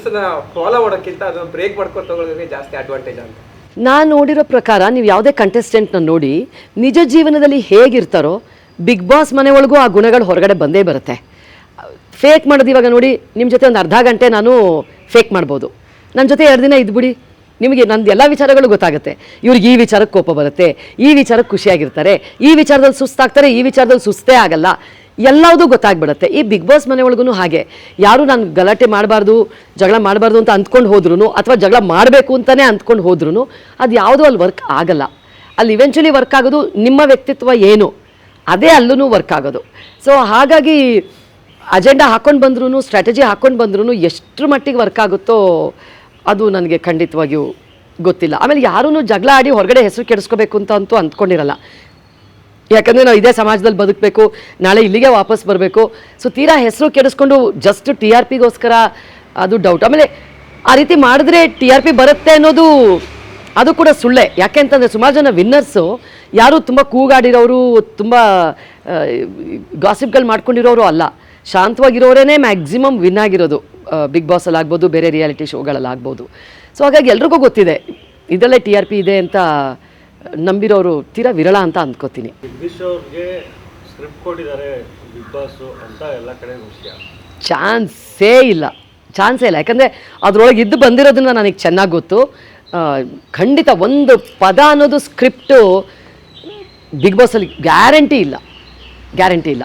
ಅದನ್ನ ಫಾಲೋ ಮಾಡೋಕ್ಕಿಂತ ಅದನ್ನು ಬ್ರೇಕ್ ಮಾಡ್ಕೊಂಡು ತಗೊಳ್ಳೋದಕ್ಕೆ ಜಾಸ್ತಿ ಅಡ್ವಾಂಟೇಜ್ ಅಂತ. ನಾನು ನೋಡಿರೋ ಪ್ರಕಾರ ನೀವು ಯಾವುದೇ ಕಂಟೆಸ್ಟೆಂಟ್ನ ನೋಡಿ ನಿಜ ಜೀವನದಲ್ಲಿ ಹೇಗಿರ್ತಾರೋ ಬಿಗ್ ಬಾಸ್ ಮನೆ ಒಳಗೂ ಆ ಗುಣಗಳು ಹೊರಗಡೆ ಬಂದೇ ಬರುತ್ತೆ. ಫೇಕ್ ಮಾಡೋದು ಇವಾಗ ನೋಡಿ ನಿಮ್ಮ ಜೊತೆ ಒಂದು ಅರ್ಧ ಗಂಟೆ ನಾನು ಫೇಕ್ ಮಾಡ್ಬೋದು. ನನ್ನ ಜೊತೆ ಎರಡು ದಿನ ಇದ್ಬಿಡಿ ನಿಮಗೆ ನಂದು ಎಲ್ಲ ವಿಚಾರಗಳು ಗೊತ್ತಾಗುತ್ತೆ. ಇವ್ರಿಗೆ ಈ ವಿಚಾರಕ್ಕೆ ಕೋಪ ಬರುತ್ತೆ, ಈ ವಿಚಾರಕ್ಕೆ ಖುಷಿಯಾಗಿರ್ತಾರೆ, ಈ ವಿಚಾರದಲ್ಲಿ ಸುಸ್ತಾಗ್ತಾರೆ, ಈ ವಿಚಾರದಲ್ಲಿ ಸುಸ್ತೇ ಆಗಲ್ಲ. ಎಲ್ಲದೂ ಗೊತ್ತಾಗ್ಬಿಡುತ್ತೆ. ಈ ಬಿಗ್ ಬಾಸ್ ಮನೆ ಒಳಗೂ ಹಾಗೆ. ಯಾರು ನಾನು ಗಲಾಟೆ ಮಾಡಬಾರ್ದು, ಜಗಳ ಮಾಡಬಾರ್ದು ಅಂತ ಅಂದ್ಕೊಂಡು ಹೋದ್ರೂ ಅಥವಾ ಜಗಳ ಮಾಡಬೇಕು ಅಂತಲೇ ಅಂದ್ಕೊಂಡು ಹೋದ್ರೂ ಅದು ಯಾವುದೂ ಅಲ್ಲಿ ವರ್ಕ್ ಆಗಲ್ಲ. ಅಲ್ಲಿ ಇವೆಂಚುಲಿ ವರ್ಕ್ ಆಗೋದು ನಿಮ್ಮ ವ್ಯಕ್ತಿತ್ವ ಏನು? ಅದೇ ಅಲ್ಲೂ ವರ್ಕ್ ಆಗೋದು. ಸೊ ಹಾಗಾಗಿ ಅಜೆಂಡಾ ಹಾಕ್ಕೊಂಡು ಬಂದ್ರೂ ಸ್ಟ್ರಾಟಜಿ ಹಾಕ್ಕೊಂಡು ಬಂದ್ರೂ ಎಷ್ಟರ ಮಟ್ಟಿಗೆ ವರ್ಕ್ ಆಗುತ್ತೋ ಅದು ನನಗೆ ಖಂಡಿತವಾಗಿಯೂ ಗೊತ್ತಿಲ್ಲ. ಆಮೇಲೆ ಯಾರೂ ಜಗಳ ಆಡಿ ಹೊರಗಡೆ ಹೆಸರು ಕೆಡಿಸ್ಕೋಬೇಕು ಅಂತ ಅಂತೂ ಅಂದ್ಕೊಂಡಿರಲ್ಲ ಯಾಕಂದರೆ ನಾವು ಇದೇ ಸಮಾಜದಲ್ಲಿ ಬದುಕಬೇಕು, ನಾಳೆ ಇಲ್ಲಿಗೆ ವಾಪಸ್ ಬರಬೇಕು. ಸೊ ತೀರಾ ಹೆಸರು ಕೆಡಿಸ್ಕೊಂಡು ಜಸ್ಟ್ ಟಿ ಆರ್ ಪಿಗೋಸ್ಕರ ಅದು ಡೌಟ್ ಆಮೇಲೆ ಆ ರೀತಿ ಮಾಡಿದ್ರೆ ಟಿ ಆರ್ ಪಿ ಬರುತ್ತೆ ಅನ್ನೋದು ಅದು ಕೂಡ ಸುಳ್ಳೆ. ಯಾಕೆ ಅಂತಂದರೆ ಸುಮಾರು ಜನ ವಿನ್ನರ್ಸು ಯಾರು ತುಂಬ ಕೂಗಾಡಿರೋರು, ತುಂಬ ಗಾಸಿಪ್ಗಳು ಮಾಡ್ಕೊಂಡಿರೋರು ಅಲ್ಲ. ಶಾಂತವಾಗಿರೋರೇ ಮ್ಯಾಕ್ಸಿಮಮ್ ವಿನ್ ಆಗಿರೋದು. ಬಿಗ್ ಬಾಸಲ್ಲಿ ಆಗ್ಬೋದು, ಬೇರೆ ರಿಯಾಲಿಟಿ ಶೋಗಳಲ್ಲಿ ಆಗ್ಬೋದು. ಸೊ ಹಾಗಾಗಿ ಎಲ್ರಿಗೂ ಗೊತ್ತಿದೆ, ಇದರಲ್ಲೇ ಟಿ ಆರ್ ಪಿ ಇದೆ ಅಂತ ನಂಬಿರೋರು ತೀರಾ ವಿರಳ ಅಂತ ಅಂದ್ಕೋತೀನಿ. ಚಾನ್ಸೇ ಇಲ್ಲ. ಚಾನ್ಸೇ ಇಲ್ಲ. ಯಾಕಂದರೆ ಅದರೊಳಗೆ ಇದ್ದು ಬಂದಿರೋದನ್ನ ನನಗೆ ಚೆನ್ನಾಗಿ ಗೊತ್ತು. ಖಂಡಿತ ಒಂದು ಪದ ಅನ್ನೋದು ಸ್ಕ್ರಿಪ್ಟು ಬಿಗ್ ಬಾಸಲ್ಲಿ ಗ್ಯಾರಂಟಿ ಇಲ್ಲ. ಗ್ಯಾರಂಟಿ ಇಲ್ಲ.